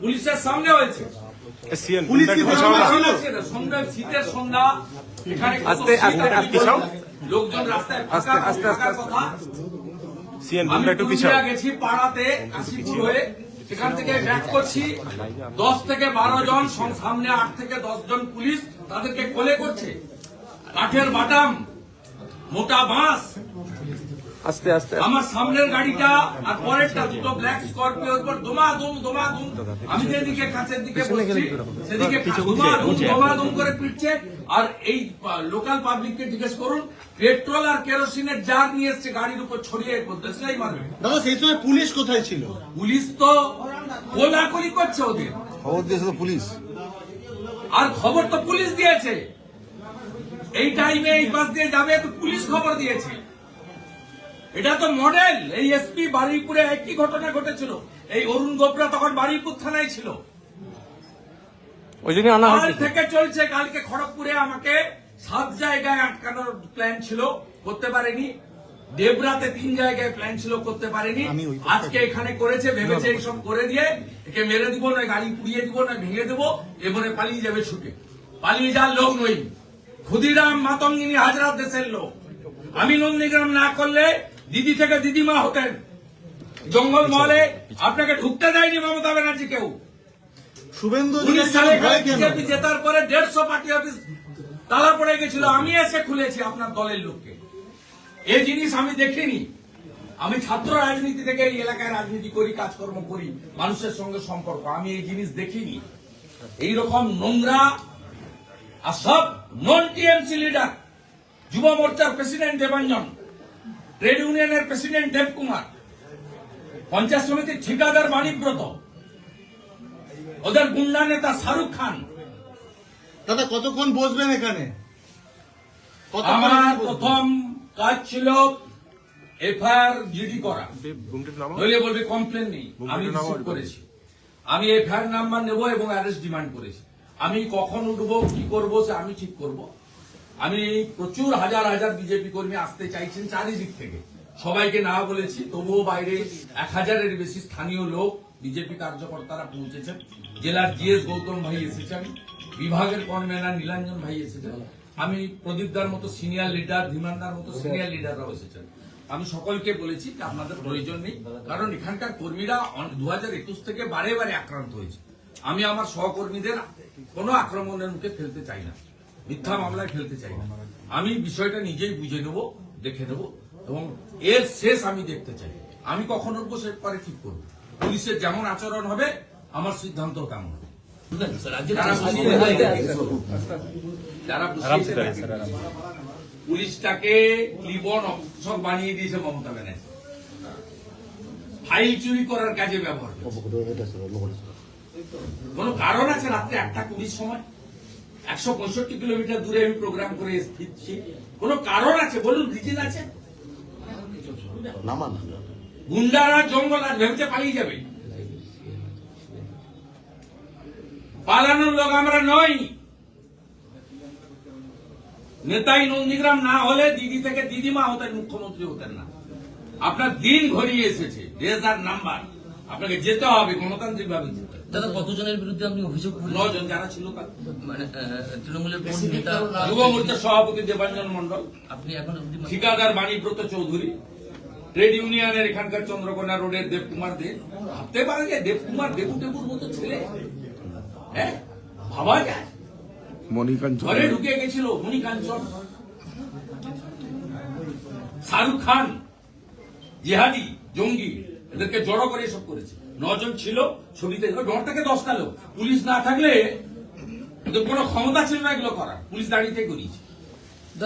পুলিশের সামনে হয়েছে। শীতের সন্ধ্যা। এখানে। লোকজন রাস্তায়। কথা। গেছি পাড়াতে কাশীপুর হয়ে। সেখান থেকে ব্যাক করছি। দশ থেকে বারো জন সামনে আট থেকে দশ জন পুলিশ তাদেরকে কোলে করছে। কাঠের বাটাম মোটা বাঁশ আস্তে আস্তে আমার সামনের গাড়িটা আর পরেরটা দুটো ব্ল্যাক স্করপিওর উপর দোমা দুম দোমা দুম আমি যেদিকে কাছের দিকে বসছি সেদিকে দোমা দুম দোমা দুম করে পিটছে আর এই লোকাল পাবলিককে জিজ্ঞেস করুন পেট্রোল আর কেরোসিনের জার নিয়ে এসছে গাড়ির উপর ছড়িয়ে দেশলাই মারবে। দাদা সেই সময় পুলিশ কোথায় ছিল? পুলিশ তো কোলাকুলি করছে ওদের। খবর দিয়েছে তো পুলিশ। আর খবর তো পুলিশ দিয়েছে। এই টাইমে এই বাস দিয়ে যাবে তো পুলিশ খবর দিয়েছে। এটা তো মডেল। এই এসপি বারুইপুরে একই ঘটনা ঘটেছিল। এই অরুণ গোপরা তখন বারুইপুর থানায় ছিল। ওই জন্য আনা কাল থেকে চলছে কালকে খড়গপুরে আমাকে সাত জায়গায় আটকানোর প্ল্যান ছিল করতে পারেনি। দেবরাতে তিন জায়গায় প্ল্যান ছিল করতে পারেনি। আজকে এখানে করেছে ভেবেছে এইসব করে দিয়ে একে মেরে দিব না গাড়ি পুড়িয়ে দিব না ভেঙে দেবো এবারে পালিয়ে যাবে ছুটে। পালিয়ে যাওয়ার লোক নই। ক্ষুদিরাম মাতঙ্গিনী হাজরাত দেশের লোক। আমি নন্দীগ্রাম না করলে দিদি থেকে দিদিমা হতেন। জঙ্গল মহলে আপনাকে ঢুকতে দেয়নি মমতা ব্যানার্জি কেউ। শুভেন্দু উনিশ সালে বিজেপি জেতার পরে দেড়শো পার্টি অফিস তালা পড়ে গেছিল। আমি এসে খুলেছি আপনার দলের লোককে। এই জিনিস আমি দেখিনি। আমি ছাত্র রাজনীতি থেকে এই এলাকায় রাজনীতি করি কাজকর্ম করি মানুষের সঙ্গে সম্পর্ক। আমি এই জিনিস দেখিনি। এই রকম নোংরা আর সব নন টিএমসি লিডার যুব মোর্চার প্রেসিডেন্ট দেবাঞ্জন ট্রেড ইউনিয়নের প্রেসিডেন্ট দেবকুমার পঞ্চায়েত সমিতির ঠিকাদার বাণীব্রত ওদের গুন্ডা নেতা শাহরুখ খান। দাদা কতক্ষণ বসবেন এখানে? আমার প্রথম কাজ ছিল এফআইআর জিডি করা। নইলে বলবে কমপ্লেন নেই। আমি রিসিভ করেছি। আমি এফআইআর নাম্বার নেব এবং অ্যারেস্ট ডিমান্ড করেছি। আমি কখন উঠবো কি করব সে আমি ঠিক করব। আমি প্রচুর হাজার হাজার বিজেপি কর্মী আসতে চাইছেন চারিদিক থেকে। সবাইকে না বলেছি, তবুও বাইরে এক হাজারের বেশি স্থানীয় লোক বিজেপি কার্যকর্তারা পৌঁছেছেন। জেলার জিএস গৌতম ভাই এসেছেন, বিভাগের কনভেনার নীলাঞ্জন ভাই এসেছেন। আমি প্রদীপদার মতো সিনিয়র লিডার ধীমানদার মতো সিনিয়র লিডাররাও এসেছেন। আমি সকলকে বলেছি যে আপনাদের প্রয়োজন নেই, কারণ এখানকার কর্মীরা দু হাজার একুশ থেকে বারে বারে আক্রান্ত হয়েছে। আমি আমার সহকর্মীদের কোনো আক্রমণের মুখে ফেলতে চাই না। মিথ্যা মামলায় ফেলতে চাই না। আমি বিষয়টা নিজেই বুঝে নেব দেখে নেব এবং এর শেষ আমি দেখতে চাই। আমি কখন উঠবো সে পরে ঠিক করব। পুলিশের যেমন আচরণ হবে আমার সিদ্ধান্ত তেমন হবে। পুলিশটাকে ক্লিবন অফিসক বানিয়ে দিয়েছে মমতা ব্যানার্জি। ফাইল চুরি করার কাজে ব্যবহার। কোনো কারণ আছে রাত্রে একটা কুড়ির সময়? একশো পঁয়ষট্টি কিলোমিটার দূরে আমি প্রোগ্রাম করে ফিরছি কোনো কারণ আছে? বলুন রিজন আছে? গুন্ডারা জঙ্গল আর ভেবেছে পালিয়ে যাবে। পালানোর লোক আমরা নই। নেতাই নন্দীগ্রাম না হলে দিদি থেকে দিদিমা হতেন মুখ্যমন্ত্রী হতেন না। আপনার দিন ঘনিয়ে এসেছে দেশ আর নাম্বার আপনাকে যেতে হবে গণতান্ত্রিক ভাবে যেতে দাদা কতজনের বিরুদ্ধে আপনি অভিযোগ নজন যারা ছিল মানে তৃণমূলের কোন নেতা যুব মোর্চার সভাপতি দেবাঞ্জন মন্ডল আপনি এখন মানে- ঠিকাদার বাণীব্রত চৌধুরী। ট্রেড ইউনিয়নের এখানকার চন্দ্রকোনা রোডের দেবকুমার দে। ভাবতে পারে যে দেবকুমার দেবু দেবুর মতো ছেলে। হ্যাঁ? ভাবা যায়। মণিকাঞ্চন। ঘরে ঢুকে গেছিল মণিকাঞ্চন। শাহরুখ খান জিহাদি জঙ্গি। এদেরকে জড়ো করে এসব করেছে। নজন ছিল ছবিতে থেকে দশটা লোক পুলিশ না থাকলে কোনো ক্ষমতা ছিল না এগুলো করার। পুলিশ দাঁড়িয়ে করিয়েছে